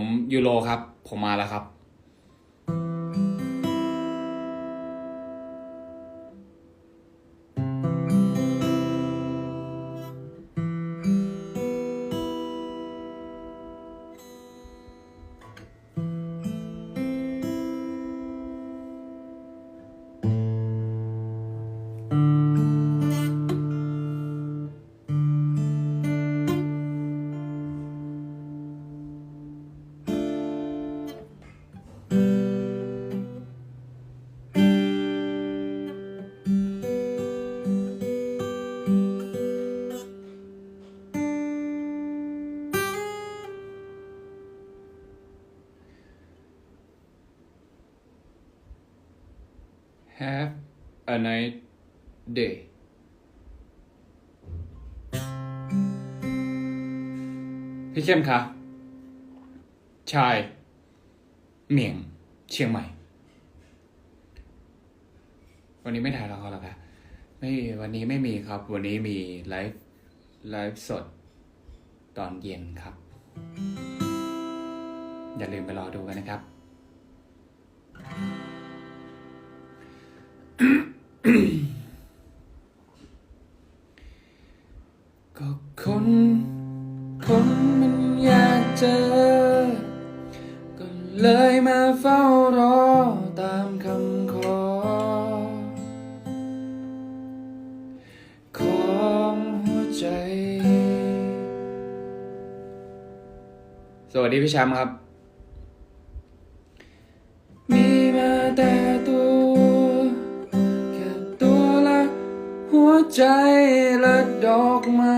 มยูโรครับ ผมมาแล้วครับ a nice day พี่เข้มคะ ชาย เหมียง เชียงใหม่ วันนี้ไม่ถ่ายละครหรอคะ ไม่วันนี้ไม่มีครับ วันนี้มีไลฟ์ไลฟ์สด ตอนเย็นครับ อย่าลืมไปรอดูกันนะครับ ก็ คน คนมันอยากเจอ ก็เลยมาเฝ้ารอตามคำขอ ของหัวใจ สวัสดีพี่แชมป์ครับ มีมาแต่ตัว แค่ตัวละหัวใจและดอกไม้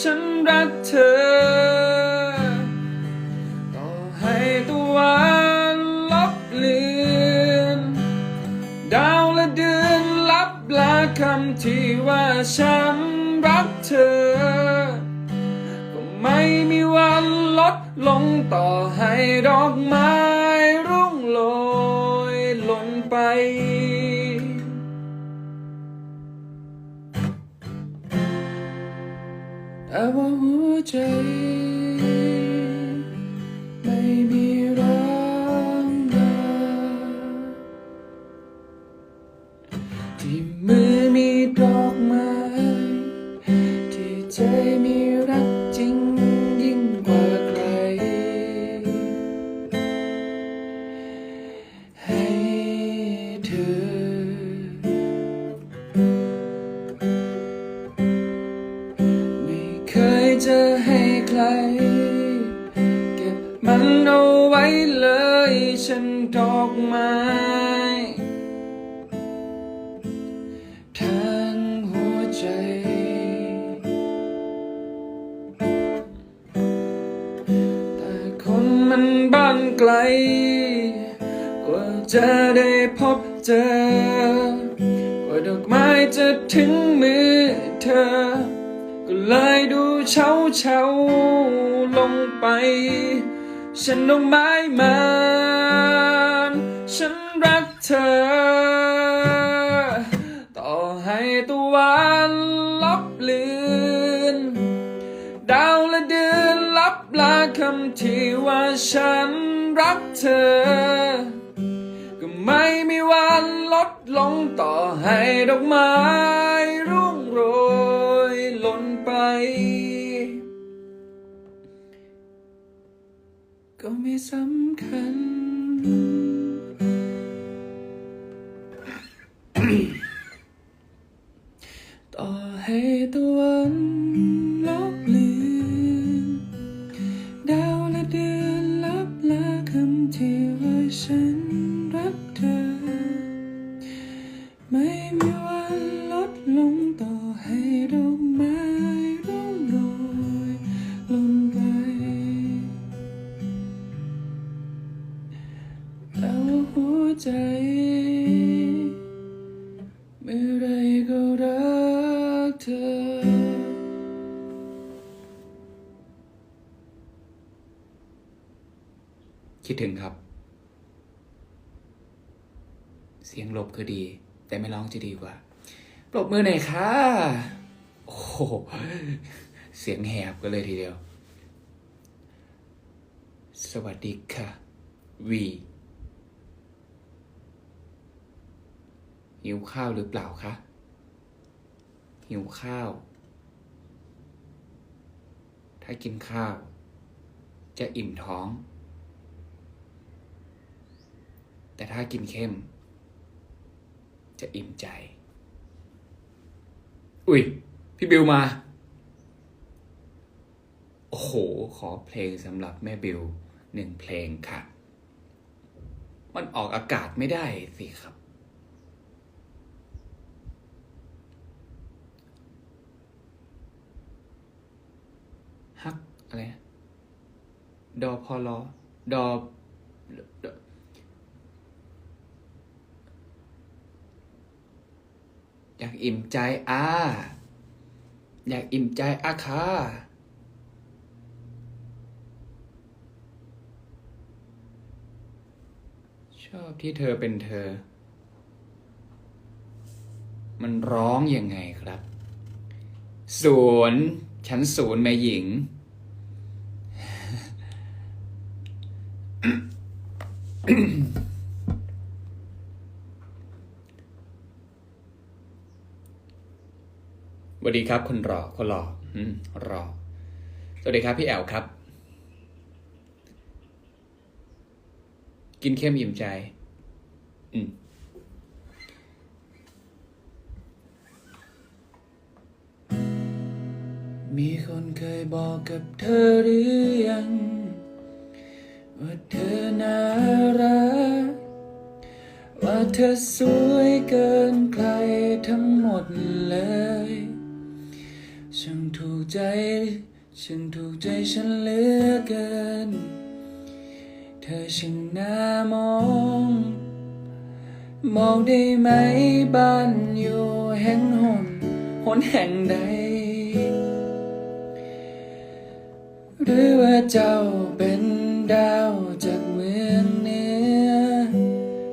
ฉันรักเธอ ต่อให้ตะวันลับเลือนดาวและเดือนลับลาคำที่ว่าฉันรักเธอ ก็ไม่มีวันลดลงต่อให้ดอกไม้ แต่ว่า จะให้ใคร เก็บมันเอาไว้เลยฉันดอกไม้ทั้งหัวใจ แต่คนมันบ้านไกล กว่าจะได้พบเจอ กว่าดอกไม้จะถึงมือเธอ เช้าเช้าลงไป ฉันดอกไม้มันฉันรักเธอ ต่อให้ตะวันลับเลือนดาวและเดือนลับลาคำที่ว่าฉันรักเธอ ก็ไม่มีวันลดลงต่อให้ดอกไม้ ถึงครับ เสียงหลบคือดี แต่ไม่ร้องจะดีกว่า ปรบมือหน่อยค่ะ โอ้โห เสียงแหบกันเลยทีเดียว สวัสดีค่ะ วีหิวข้าวหรือเปล่าคะ หิวข้าว ถ้ากินข้าว จะอิ่มท้อง แต่ถ้ากินเข้มจะอิ่มใจ อุ้ย พี่บิวมา โอ้โห ขอเพลงสำหรับแม่บิวหนึ่งเพลงค่ะ มันออกอากาศไม่ได้สิครับฮักอะไร ดอพอลอดอ อยากอิ่มใจอาอยากอิ่มใจอาคาชอบที่เธอเป็นเธอ มันร้องยังไงครับ ศูนย์ชั้นศูนย์แม่หญิง สวัสดีครับ คนรอคนรออืมรอ สวัสดีครับ พี่แอลครับ กินเข้มอิ่มใจ อืมมีคนเคยบอกกับเธอหรือยัง ว่าเธอน่ารัก ว่าเธอสวยเกินใครทั้งหมดเลย กใจ ฉันถูกใจฉันเหลือเกิน เธอช่างน่ามอง มองได้ไหมบ้านอยู่แห่งหนหนแห่งใด หรือว่าเจ้าเป็นดาวจากเมืองเหนือ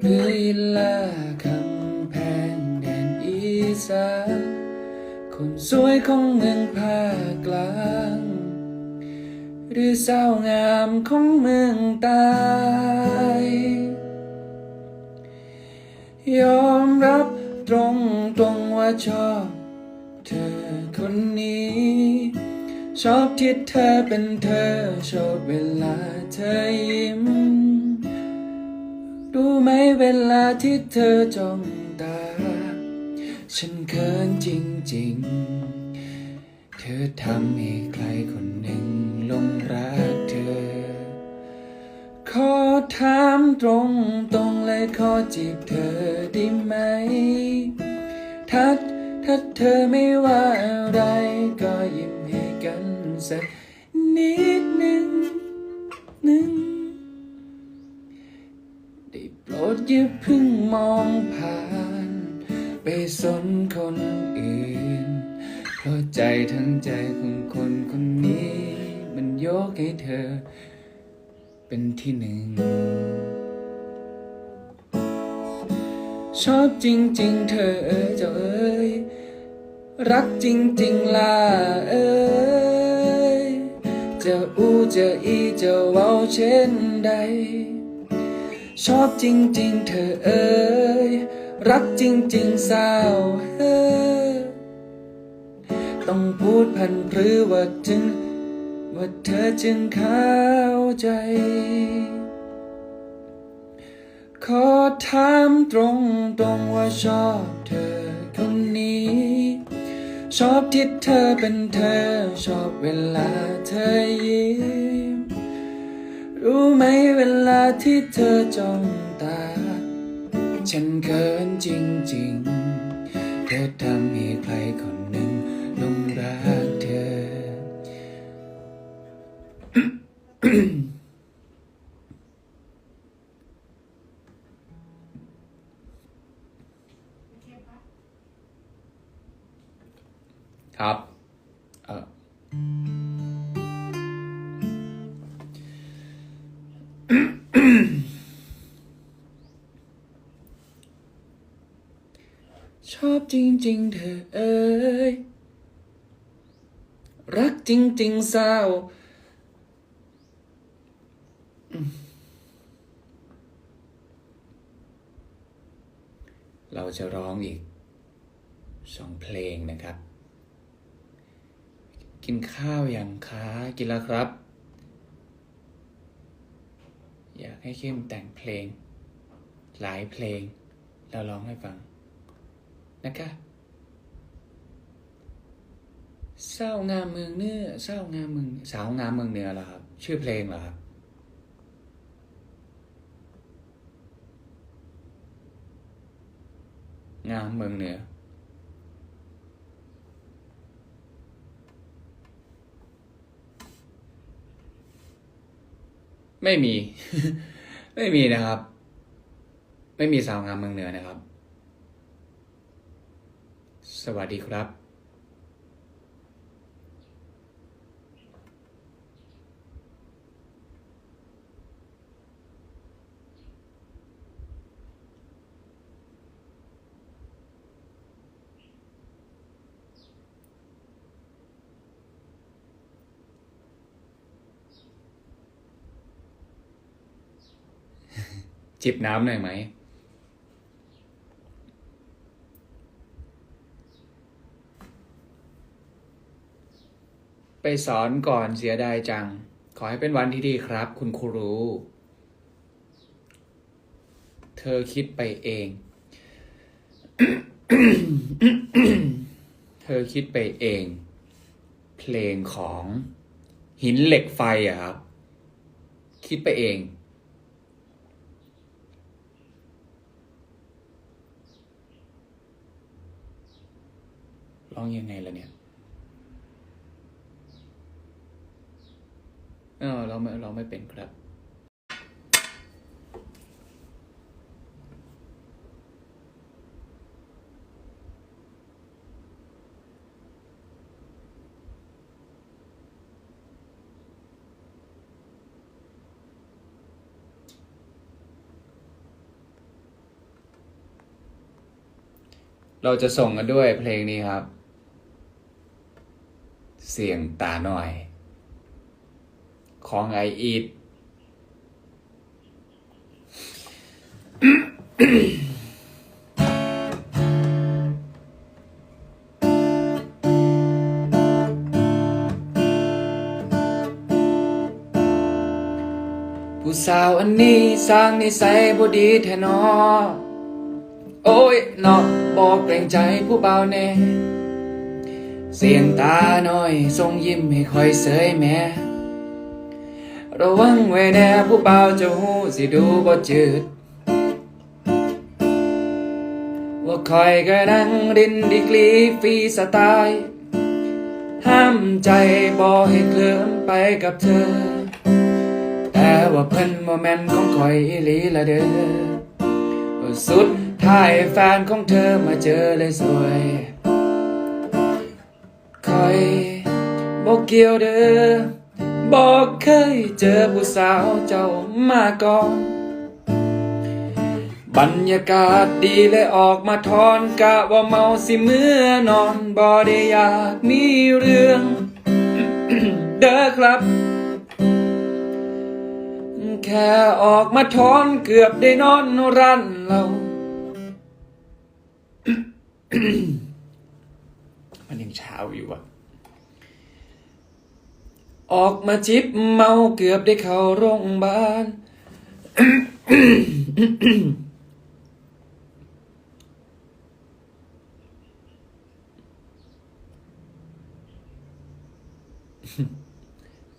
หรืออิลาคำแพงแดนอีสาน คนสวยของเมืองภาคกลาง หรือสาวงามของเมืองใต้ยอมรับตรงตรงๆว่าชอบเธอคนนี้ ชอบที่เธอเป็นเธอ ชอบเวลาเธอยิ้ม รู้ไหมเวลาที่เธอจ้องตา ฉันเขินจริงๆ เธอทำให้ใครคนหนึ่งลงรักเธอ ขอถามตรงตรงๆเลยขอจีบเธอได้ไหมถ้าถ้าเธอไม่ว่าอะไรก็ยิ้มให้กันสักนิดหนึ่งหนึ่งได้โปรดอย่าเพึ่งมอง ไปสนคนอื่น เพราะใจทั้งใจของคนคนนี้ มันยกให้เธอ เป็นที่หนึ่ง ชอบจริง ๆ เธอเอ๋ยเจ้าเอ๋ยรักจริง ๆ ล่ะเอ๋ยจะอูจะอีจะเว้าเช่นใด ชอบจริง ๆ เธอเอ๋ย รักจริงๆสาวเฮอต้องพูดพันพรือว่าจึง ว่าเธอจึงเข้าใจ ขอถามตรงตรงๆว่าชอบเธอคนนี้ ชอบที่เธอเป็นเธอ ชอบเวลาเธอยิ้ม รู้ไหมเวลาที่เธอจ้อง ฉันเขินจริงๆเธอทำให้ใครคนหนึ่งหลง ชอบจริงๆเธอเอ้ยรักจริงๆเศร้าเราจะร้องอีกสองเพลงนะครับ กินข้าวอยังคะกินแล้วครับ อยากให้เข้มแต่งเพลง หลายเพลง แล้วร้องให้ฟัง นะคะเศร้างามเมืองเนื้อเศร้างามเมืองสาวงามเมืองเหนือเหรอครับ ชื่อเพลงเหรอครับงามเมืองเหนือ ไม่มี ไม่มีนะครับ ไม่มีสาวงามเมืองเหนือนะครับ สวัสดีครับจิบน้ำหน่อยไหม ไปสอนก่อนเสียดายจัง ขอให้เป็นวันที่ดีครับ คุณครู เธอคิดไปเอง เธอคิดไปเอง เพลงของหินเหล็กไฟอะครับ คิดไปเองร้องยังไงล่ะเนี่ย ออเราไม่เราไม่เป็นครับ เราจะส่งกันด้วยเพลงนี้ครับ เสียงตาหน่อย ของไออีดผู้สาวอันนี้สร้างนิสัยบ่ดีแท้นอโอ้ยนาะบอกเกรงใจผู้เบาแน่ เสียงตาหน่อยทรงยิ้มให้คอยเสยแม่ ระวังไว้แน่ผู้เบาจะหูสิดูบ่จืด ว่าคอยก็นั่งรินดีกรีฟรีสไตล์ห้ามใจบ่ให้เคลื่อนไปกับเธอ แต่ว่าเพิ่นโมเมนต์ของคอยอีหลีละเด้อสุดท้ายแฟนของเธอมาเจอเลยสวยคอยบอกเกี่ยวเด้อ บอกเคยเจอผู้สาวเจ้ามาก่อน บรรยากาศดีเลยออกมาทอนกะว่าเมาสิเมื่อนอนบ่ได้อยากมีเรื่อง เด้อครับ แค่ออกมาทอนเกือบได้นอนรันเรามันยังเช้าอยู่อะ ออกมาจิบเมาเกือบได้เข้าโรงพยาบาล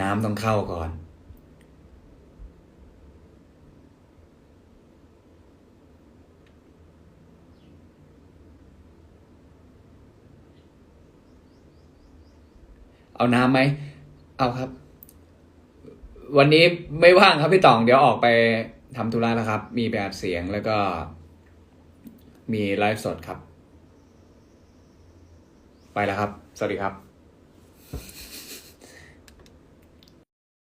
น้ำต้องเข้าก่อน เอาน้ำไหม เอาครับ วันนี้ไม่ว่างครับพี่ตองเดี๋ยวออกไปทำธุระแล้วครับ มีไปอัดเสียงแล้วก็ มีไลฟ์สดครับ ไปแล้วครับ สวัสดีครับ